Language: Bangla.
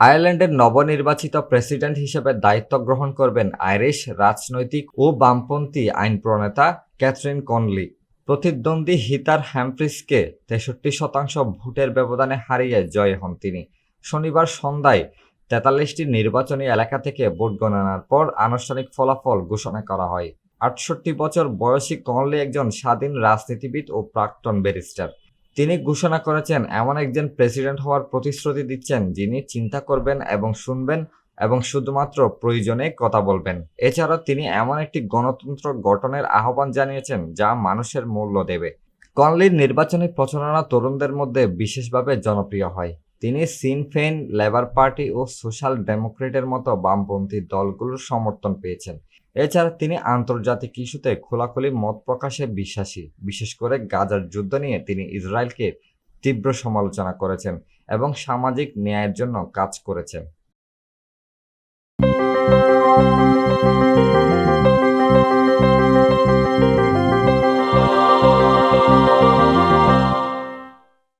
আয়ারল্যান্ডের নবনির্বাচিত প্রেসিডেন্ট হিসেবে দায়িত্ব গ্রহণ করবেন আইরিশ রাজনৈতিক ও বামপন্থী আইন প্রণেতা ক্যাথরিন কনলি। প্রতিদ্বন্দ্বী হিতার হ্যাম্প্রিসকে তেষট্টি শতাংশ ভোটের ব্যবধানে হারিয়ে জয় হন তিনি। শনিবার সন্ধ্যায় তেতাল্লিশটি নির্বাচনী এলাকা থেকে ভোট গণনার পর আনুষ্ঠানিক ফলাফল ঘোষণা করা হয়। আটষট্টি বছর বয়সী কনলি একজন স্বাধীন রাজনীতিবিদ ও প্রাক্তন ব্যারিস্টার। তিনি ঘোষণা করেছেন, এমন একজন প্রেসিডেন্ট হওয়ার প্রতিশ্রুতি দিচ্ছেন যিনি চিন্তা করবেন এবং শুনবেন এবং শুধুমাত্র প্রয়োজনে কথা বলবেন। এছাড়া তিনি এমন একটি গণতন্ত্র গঠনের আহ্বান জানিয়েছেন যা মানুষের মূল্য দেবে। কনলির নির্বাচনী প্রচারণা তরুণদের মধ্যে বিশেষভাবে জনপ্রিয় হয়। তিনি সিনফেন লেবার পার্টি ও সোশ্যাল ডেমোক্রেটের মতো বামপন্থী দলগুলোর সমর্থন পেয়েছেন। এছাড়া তিনি আন্তর্জাতিক ইস্যুতে খোলাখুলি মত প্রকাশে বিশ্বাসী। বিশেষ করে গাজার যুদ্ধ নিয়ে তিনি ইসরায়েলকে তীব্র সমালোচনা করেছেন এবং সামাজিক ন্যায়ের জন্য কাজ করেছেন।